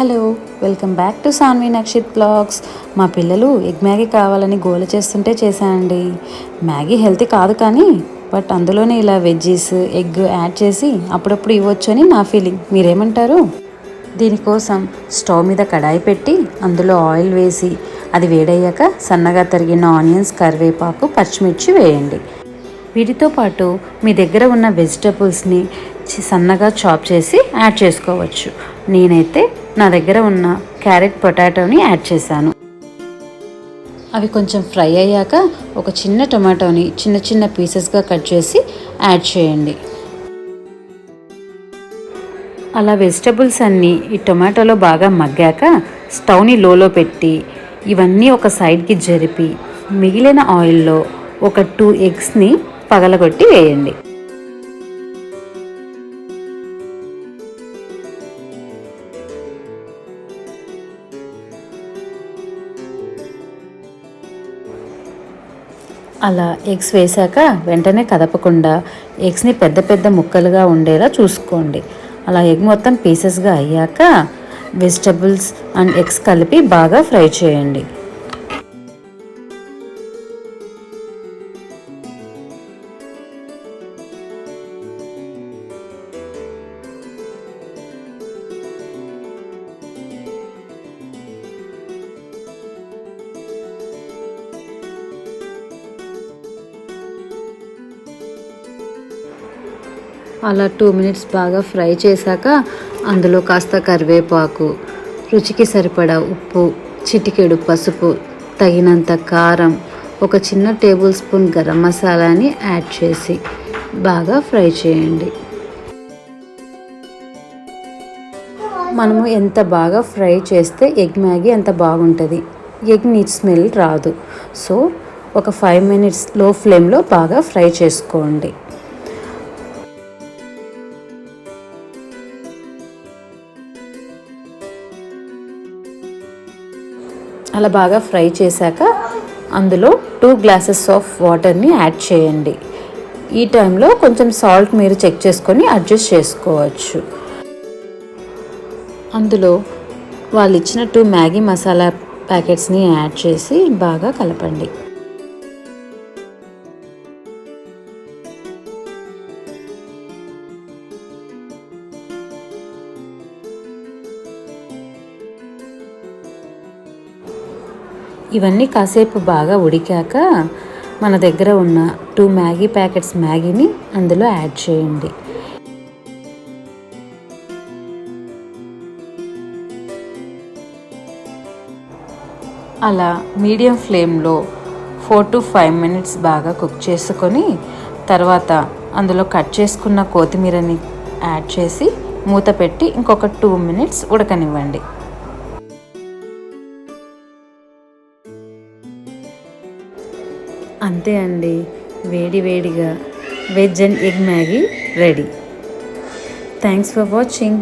Hello welcome back to Sanvi Nakshith blogs. మా పిల్లలు egg Maggi కావాలని గోల చేస్తుంటే చేశానండి. మ్యాగీ హెల్తీ కాదు కానీ బట్ అందులోనే ఇలా వెజ్జీస్ ఎగ్ యాడ్ చేసి అప్పుడప్పుడు ఇవ్వచ్చు అని నా ఫీలింగ్. మీరేమంటారు? దీనికోసం స్టవ్ మీద కడాయి పెట్టి అందులో ఆయిల్ వేసి అది వేడయ్యాక సన్నగా తరిగిన ఆనియన్స్ కరివేపాకు పచ్చిమిర్చి వేయండి. వీటితో పాటు మీ దగ్గర ఉన్న వెజిటబుల్స్ని సన్నగా చాప్ చేసి యాడ్ చేసుకోవచ్చు. నేనైతే నా దగ్గర ఉన్న క్యారెట్ పొటాటోని యాడ్ చేశాను. అవి కొంచెం ఫ్రై అయ్యాక ఒక చిన్న టొమాటోని చిన్న చిన్న పీసెస్గా కట్ చేసి యాడ్ చేయండి. అలా వెజిటబుల్స్ అన్నీ ఈ టొమాటోలో బాగా మగ్గాక స్టవ్ని లోలో పెట్టి ఇవన్నీ ఒక సైడ్కి జరిపి మిగిలిన ఆయిల్లో ఒక టూ ఎగ్స్ని పగలగొట్టి వేయండి. అలా ఎగ్స్ వేశాక వెంటనే కదపకుండా ఎగ్స్ని పెద్ద పెద్ద ముక్కలుగా ఉండేలా చూసుకోండి. అలా ఎగ్ మొత్తం పీసెస్గా అయ్యాక వెజిటబుల్స్ అండ్ ఎగ్స్ కలిపి బాగా ఫ్రై చేయండి. అలా టూ మినిట్స్ బాగా ఫ్రై చేశాక అందులో కాస్త కరివేపాకు రుచికి సరిపడా ఉప్పు చిటికెడు పసుపు తగినంత కారం ఒక చిన్న టేబుల్ స్పూన్ గరం మసాలాని యాడ్ చేసి బాగా ఫ్రై చేయండి. మనము ఎంత బాగా ఫ్రై చేస్తే ఎగ్ మ్యాగీ అంత బాగుంటుంది. ఎగ్ నీట్ స్మెల్ రాదు. సో ఒక ఫైవ్ మినిట్స్లో ఫ్లేమ్లో బాగా ఫ్రై చేసుకోండి. అలా బాగా ఫ్రై చేశాక అందులో టూ గ్లాసెస్ ఆఫ్ వాటర్ని యాడ్ చేయండి. ఈ టైంలో కొంచెం సాల్ట్ మీరు చెక్ చేసుకొని అడ్జస్ట్ చేసుకోవచ్చు. అందులో వాళ్ళు ఇచ్చిన టూ మ్యాగీ మసాలా ప్యాకెట్స్ని యాడ్ చేసి బాగా కలపండి. ఇవన్నీ కాసేపు బాగా ఉడికాక మన దగ్గర ఉన్న టూ మ్యాగీ ప్యాకెట్స్ మ్యాగీని అందులో యాడ్ చేయండి. అలా మీడియం ఫ్లేమ్లో ఫోర్ టు ఫైవ్ మినిట్స్ బాగా కుక్ చేసుకొని తర్వాత అందులో కట్ చేసుకున్న కొత్తిమీరని యాడ్ చేసి మూత పెట్టి ఇంకొక టూ మినిట్స్ ఉడకనివ్వండి. అంతే అండి. వేడి వేడిగా veg and egg Maggi ready. Thanks for watching